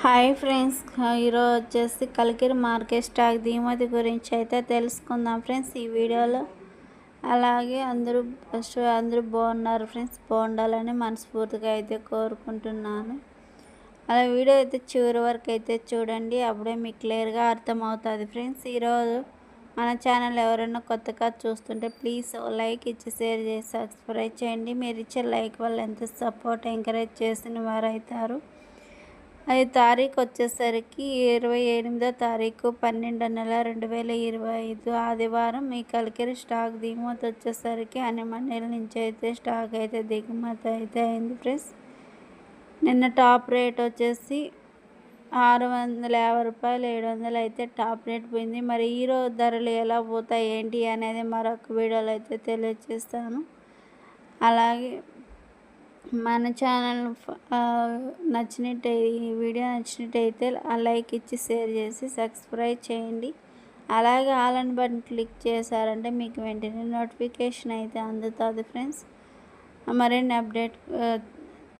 Hi friends ఈరోజు వచ్చేసి Kalikiri market stock దిగుమతి గురించి అయితే తెలుసుకుందాం ఫ్రెండ్స్ ఈ వీడియోలో. అలాగే అందరూ ఫస్ట్ అందరూ బాగున్నారు ఫ్రెండ్స్ బాగుండాలని మనస్ఫూర్తిగా అయితే కోరుకుంటున్నాను. అలా వీడియో అయితే చివరి వరకు అయితే చూడండి అప్పుడే మీకు క్లియర్గా అర్థమవుతుంది ఫ్రెండ్స్. ఈరోజు మన ఛానల్ ఎవరైనా కొత్తగా చూస్తుంటే ప్లీజ్ లైక్ ఇచ్చి షేర్ చేసి సబ్స్క్రైబ్ చేయండి. మీరు ఇచ్చే లైక్ వల్ల ఎంత సపోర్ట్ ఎంకరేజ్ చేసిన వారు అవుతారు అది తారీఖు వచ్చేసరికి ఇరవై ఎనిమిదో తారీఖు పన్నెండో నెల రెండు వేల ఇరవై ఐదు ఆదివారం మీ కలికిరి స్టాక్ దిగుమతి వచ్చేసరికి అన్ని నెల నుంచి అయితే స్టాక్ అయితే దిగుమతి అయితే అయింది ఫ్రెండ్స్. నిన్న టాప్ రేట్ వచ్చేసి ఆరు వందల యాభై రూపాయలు ఏడు వందలు అయితే టాప్ రేట్ పోయింది. మరి ఈరోజు ధరలు ఎలా పోతాయి ఏంటి అనేది మరొక వీడియోలో అయితే తెలియజేస్తాను. అలాగే మన ఛానల్ నచ్చినట్టు ఈ వీడియో నచ్చినట్టయితే లైక్ ఇచ్చి షేర్ చేసి సబ్స్క్రైబ్ చేయండి. అలాగే ఆల్ అండ్ బటన్ క్లిక్ చేశారంటే మీకు వెంటనే నోటిఫికేషన్ అయితే అందుతుంది ఫ్రెండ్స్ మరిన్ని అప్డేట్